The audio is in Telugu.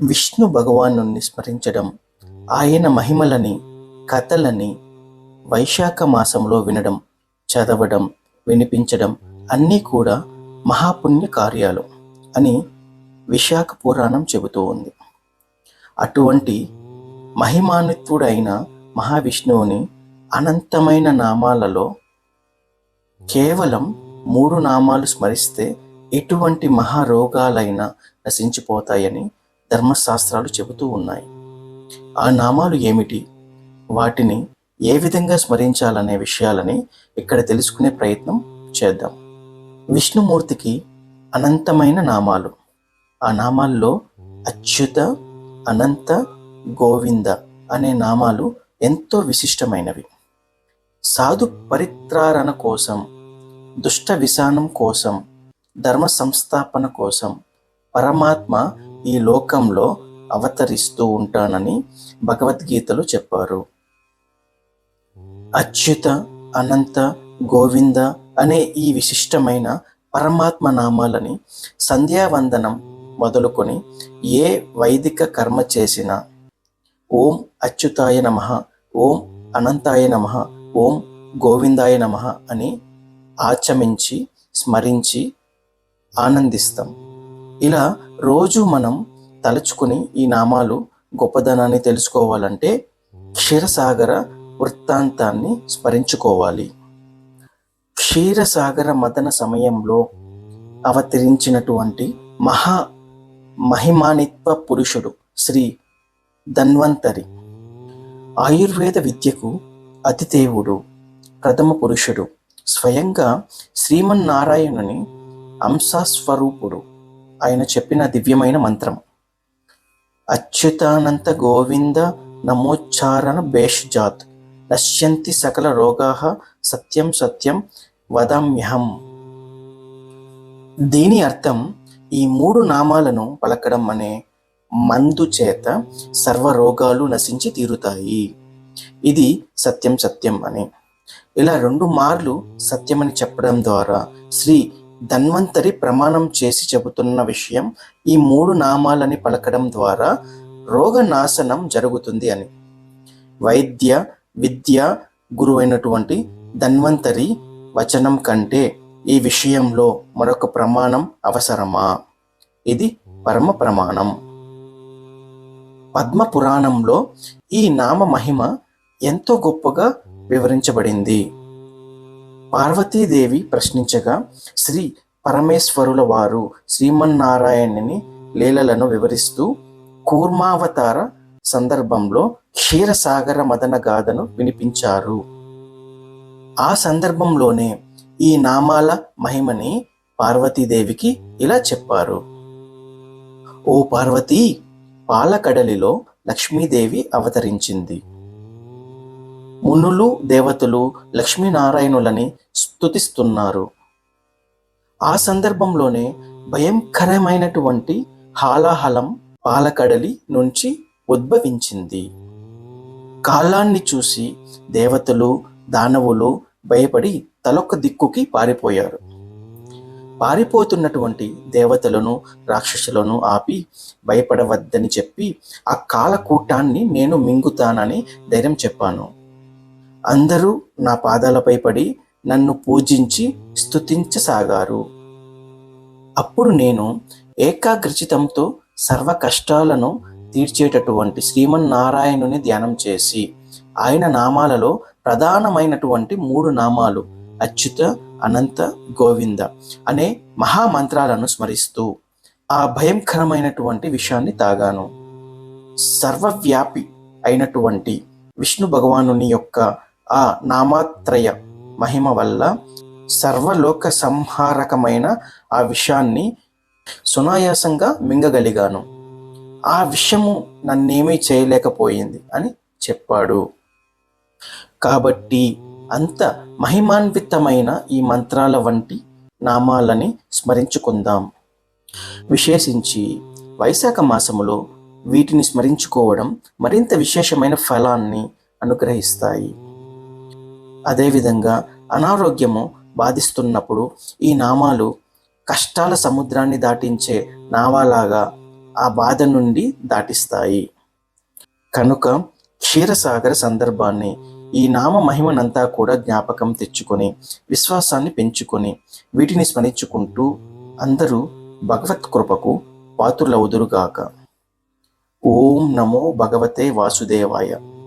విష్ణు భగవాను స్మరించడం ఆయన మహిమలని కథలని వైశాఖ మాసంలో వినడం చదవడం వినిపించడం అన్నీ కూడా మహాపుణ్య కార్యాలు అని విశాఖ పురాణం చెబుతూ ఉంది. అటువంటి మహిమాన్వితుడైన మహావిష్ణువుని అనంతమైన నామాలలో కేవలం మూడు నామాలు స్మరిస్తే ఎటువంటి మహారోగాలైనా నశించిపోతాయని ధర్మశాస్త్రాలు చెబుతూ ఉన్నాయి. ఆ నామాలు ఏమిటి? వాటిని ఏ విధంగా స్మరించాలనే విషయాలని ఇక్కడ తెలుసుకునే ప్రయత్నం చేద్దాం. విష్ణుమూర్తికి అనంతమైన నామాలు. ఆ నామాల్లో అచ్యుత అనంత గోవింద అనే నామాలు ఎంతో విశిష్టమైనవి. సాధు పరిత్రారణ కోసం దుష్ట విశానం కోసం ధర్మ సంస్థాపన కోసం పరమాత్మ ఈ లోకంలో అవతరిస్తూ ఉంటానని భగవద్గీతలు చెప్పారు. అచ్యుత అనంత గోవింద అనే ఈ విశిష్టమైన పరమాత్మ నామాలని సంధ్యావందనం మొదలుకొని ఏ వైదిక కర్మ చేసినా ఓం అచ్యుతాయ నమ ఓం అనంతాయ నమ ఓం గోవిందాయ నమ అని ఆచమించి స్మరించి ఆనందిస్తాం. ఇలా రోజు మనం తలుచుకుని ఈ నామాలు గొప్పదనాన్ని తెలుసుకోవాలంటే క్షీరసాగర వృత్తాంతాన్ని స్మరించుకోవాలి. క్షీరసాగర మదన సమయంలో అవతరించినటువంటి మహా మహిమానిత్వ పురుషుడు శ్రీ ధన్వంతరి ఆయుర్వేద విద్యకు అతిదేవుడు ప్రథమ పురుషుడు స్వయంగా శ్రీమన్నారాయణుని అంశస్వరూపుడు. ఆయన చెప్పిన దివ్యమైన మంత్రం. అచ్యుతానంత గోవింద నమోచ్చారణ భేషజాత్. నశ్యంతి సకల రోగా సత్యం సత్యం వదమ్యహం. దీని అర్థం ఈ మూడు నామాలను పలకడం అనే మందు చేత సర్వ రోగాలు నశించి తీరుతాయి. ఇది సత్యం సత్యం అని. ఇలా రెండు మార్లు సత్యమని చెప్పడం ద్వారా శ్రీ ధన్వంతరి ప్రమాణం చేసి చెబుతున్న విషయం ఈ మూడు నామాలని పలకడం ద్వారా రోగ నాశనం జరుగుతుంది అని. వైద్య విద్య గురువైనటువంటి ధన్వంతరి వచనం కంటే ఈ విషయంలో మరొక ప్రమాణం అవసరమా? ఇది పరమ ప్రమాణం. పద్మ పురాణంలో ఈ నామ మహిమ ఎంతో గొప్పగా వివరించబడింది. పార్వతీదేవి ప్రశ్నించగా శ్రీ పరమేశ్వరుల వారు శ్రీమన్నారాయణుని లీలలను వివరిస్తూ కూర్మావతార సందర్భంలో క్షీరసాగర మదన గాథను వినిపించారు. ఆ సందర్భంలోనే ఈ నామాల మహిమని పార్వతీదేవికి ఇలా చెప్పారు. ఓ పార్వతీ పాలకడలిలో లక్ష్మీదేవి అవతరించింది. మునులు దేవతలు లక్ష్మీనారాయణులని స్తుతిస్తున్నారు. ఆ సందర్భంలోనే భయంకరమైనటువంటి హాలాహలం పాలకడలి నుంచి ఉద్భవించింది. కాలాన్ని చూసి దేవతలు దానవులు భయపడి తలొక్క దిక్కుకి పారిపోయారు. పారిపోతున్నటువంటి దేవతలను రాక్షసులను ఆపి భయపడవద్దని చెప్పి ఆ కాలకూటాన్ని నేను మింగుతానని ధైర్యం చెప్పాను. అందరూ నా పాదాలపై పడి నన్ను పూజించి స్తుతించసాగారు. అప్పుడు నేను ఏకాగ్రచితంతో సర్వ కష్టాలను తీర్చేటటువంటి శ్రీమన్నారాయణుని ధ్యానం చేసి ఆయన నామాలలో ప్రధానమైనటువంటి మూడు నామాలు అచ్యుత అనంత గోవింద అనే మహామంత్రాలను స్మరిస్తూ ఆ భయంకరమైనటువంటి విషయాన్ని తాగాను. సర్వవ్యాపి అయినటువంటి విష్ణు భగవానుని యొక్క ఆ నామాత్రయ మహిమ వల్ల సర్వలోక సంహారకమైన ఆ విషయాన్ని సునాయాసంగా మింగగలిగాను. ఆ విషయము నన్నేమీ చేయలేకపోయింది అని చెప్పాడు. కాబట్టి అంత మహిమాన్వితమైన ఈ మంత్రాల వంటి నామాలని స్మరించుకుందాం. విశేషించి వైశాఖ మాసములో వీటిని స్మరించుకోవడం మరింత విశేషమైన ఫలాన్ని అనుగ్రహిస్తాయి. అదేవిధంగా అనారోగ్యము బాధిస్తున్నప్పుడు ఈ నామాలు కష్టాల సముద్రాన్ని దాటించే నావాలాగా ఆ బాధ నుండి దాటిస్తాయి. కనుక క్షీరసాగర సందర్భాన్ని ఈ నామ మహిమనంతా కూడా జ్ఞాపకం తెచ్చుకొని విశ్వాసాన్ని పెంచుకొని వీటిని స్మరించుకుంటూ అందరూ భగవత్ కృపకు పాత్రులవుదురుగాక. ఓం నమో భగవతే వాసుదేవాయ.